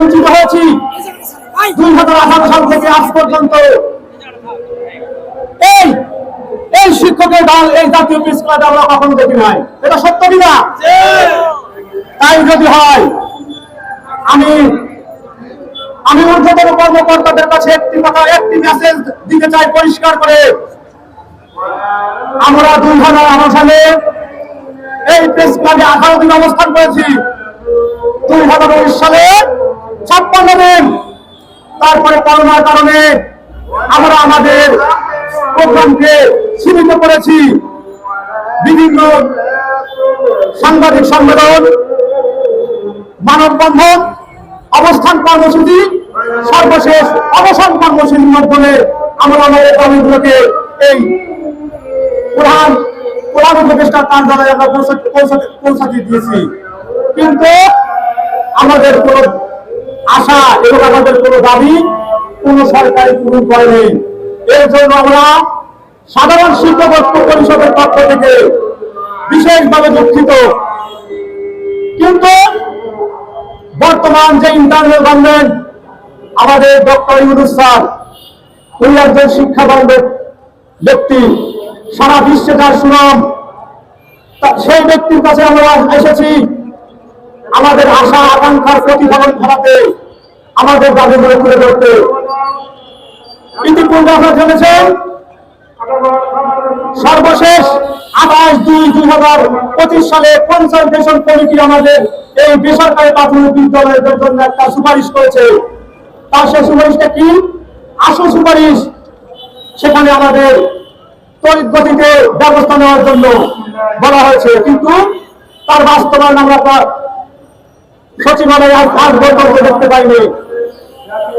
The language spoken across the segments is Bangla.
বঞ্চিত হয়েছি। দুই হাজার আঠারো সাল থেকে আজ পর্যন্ত এই এই শিক্ষকের দল, এই জাতীয় আমরা কখনো দেখি নাই। এটা সত্য কিনা? তাই যদি হয়, আমি আমি ঊর্ধ্বতন কর্মকর্তাদের কাছে একটি কথা, একটি মেসেজ দিতে চাই পরিষ্কার করে। আমরা দুই হাজার আঠারো সালে এই প্রেস ক্লাবে আঠারো দিন অবস্থান করেছি। দুই হাজার উনিশ সালে তারপরে করোনার কারণে আমরা আমাদের প্রোগ্রামকে সীমিত করেছি। বিভিন্ন সাংবাদিক সম্মেলন, মানববন্ধন, অবস্থান কর্মসূচি, সর্বশেষ অবসান কর্মসূচির মাধ্যমে আমরা আমাদের দাবিগুলোকে এই প্রধান প্রধান উপদেষ্টা কার্যালয়ে আমরা পৌঁছাতে দিয়েছি। কিন্তু আমাদের কোন আশা এবং আমাদের কোন দাবি কোন সরকারি পূরণ করেনি এর জন্য আমরা সাধারণ শিক্ষক পরিষদের পক্ষ থেকে বিশেষভাবে দুঃখিত। কিন্তু বর্তমান যে ইন্টারনাল গভর্নমেন্ট আমাদের ডক্টর ইউনুস স্যার, উনি একজন শিক্ষাবান ব্যক- ব্যক্তি। সারা বিশ্বে তার সুনাম সেই ব্যক্তির কাছে আমরা এসেছি। আমাদের আশা, আকাঙ্ক্ষার প্রতিফলন ঘটাতে। আমাদের দাবিগুলো তুলে ধরতে। ইতিপূর্বে আপনারা জেনেছেন সর্বশেষ আঠাশ দুই দুই হাজার পঁচিশ সালে কনসালটেশন কমিটি আমাদের এই বেসরকারি প্রাথমিক বিদ্যালয়ের জন্য একটা সুপারিশ করেছে। তার সেই সুপারিশটা কি? আসল সুপারিশ সেখানে আমাদের তড়িৎ গতিতে ব্যবস্থা নেওয়ার জন্য বলা হয়েছে। কিন্তু তার বাস্তবায়ন আমরা সচিবালয়ে আর কাজ বৈঠক দেখতে পাইনি।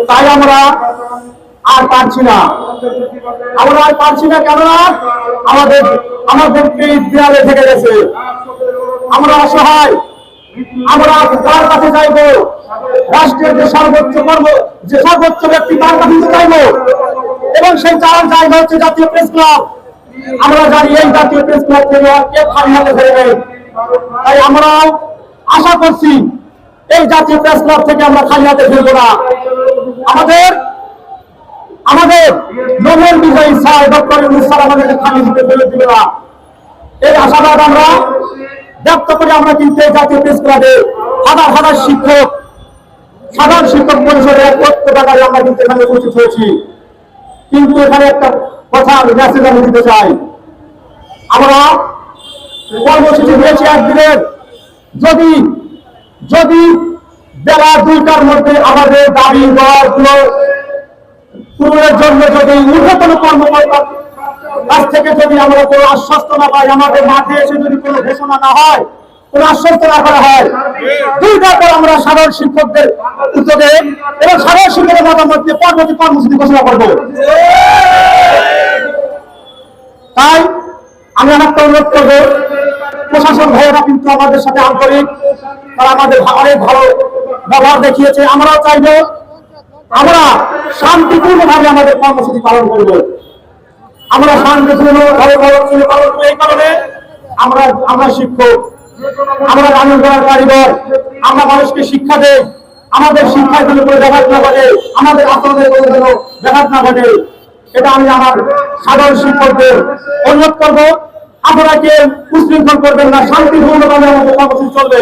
তাই আমরা আর পারছি না। আমরা আর পারছি না কেননা আমাদের আমাদের দেয়ালে থেকে গেছে। আমরা অসহায়। আমরা কার কাছে চাইব, রাষ্ট্রের যে সর্বোচ্চ কর্ম, যে সর্বোচ্চ ব্যক্তি তার কাছে চাইব। এবং সেই চাওয়ার জায়গা হচ্ছে জাতীয় প্রেস ক্লাব। আমরা জানি এই জাতীয় প্রেস ক্লাব থেকে কে খালি হাতে ফেরে নেই। তাই আমরাও আশা করছি, এই জাতীয় প্রেস ক্লাব থেকে আমরা খালি হাতে ফিরবো না। আমাদের আমাদের নোবেল বিজয়ী স্যার ডক্টর ইউনুস স্যার আমাদেরকে খালি হাতে ফেলে দিবে না। এই আশাবাদ আমরা ব্যক্ত করে আমরা কিন্তু জাতীয় প্রেস ক্লাবে হাজার হাজার শিক্ষক, সাধারণ শিক্ষক পরিষদের এক ঐক্য টাকায় আমরা কিন্তু এখানে উপস্থিত হয়েছি। কিন্তু এখানে একটা কথা মেসেজ আমি দিতে চাই। আমরা কর্মসূচি দিয়েছি একদিনের। যদি যদি বেলা দুইটার মধ্যে আমাদের দাবি পূরণের জন্য যদি ঊর্ধ্বতন কর্মকর্তার কাছ থেকে যদি আমরা কোনো আশ্বস্ত না পাই আমাদের মাঠে এসে যদি কোনো ঘোষণা না হয়, কোনো আশ্বস্ত না করা হয় দুইটার পর আমরা সাধারণ শিক্ষকদের উদ্যোগে এবং সাধারণ শিক্ষকের মতামত দিয়ে পরবর্তী কর্মসূচি ঘোষণা করব। তাই আমি একটা অনুরোধ করব, প্রশাসন ভাইয়েরা কিন্তু আমাদের সাথে আন্তরিক, তারা আমাদের অনেক ভালো ব্যবহার দেখিয়েছে, আমরাও চাইব আমরা শান্তিপূর্ণ ভাবে আমাদের কর্মসূচি পালন করব। আমরা শান্তিপূর্ণ ভাবে কর্মসূচি পালন করব, এই কারণে আমরা আমরা শিক্ষক, আমরা রান্না করার কারিগর, আমরা মানুষকে শিক্ষা দেই, আমাদের শিক্ষায় কোনো কোনো ব্যাঘাত না ঘটে, আমাদের আচরণের কোনো কোনো ব্যাঘাত না ঘটে, এটা আমি আমার সাধারণ শিক্ষকদের অনুরোধ করব। আপনারা কে উশৃঙ্খল করবেন না, শান্তিপূর্ণভাবে আমাদের কর্মসূচি চলবে।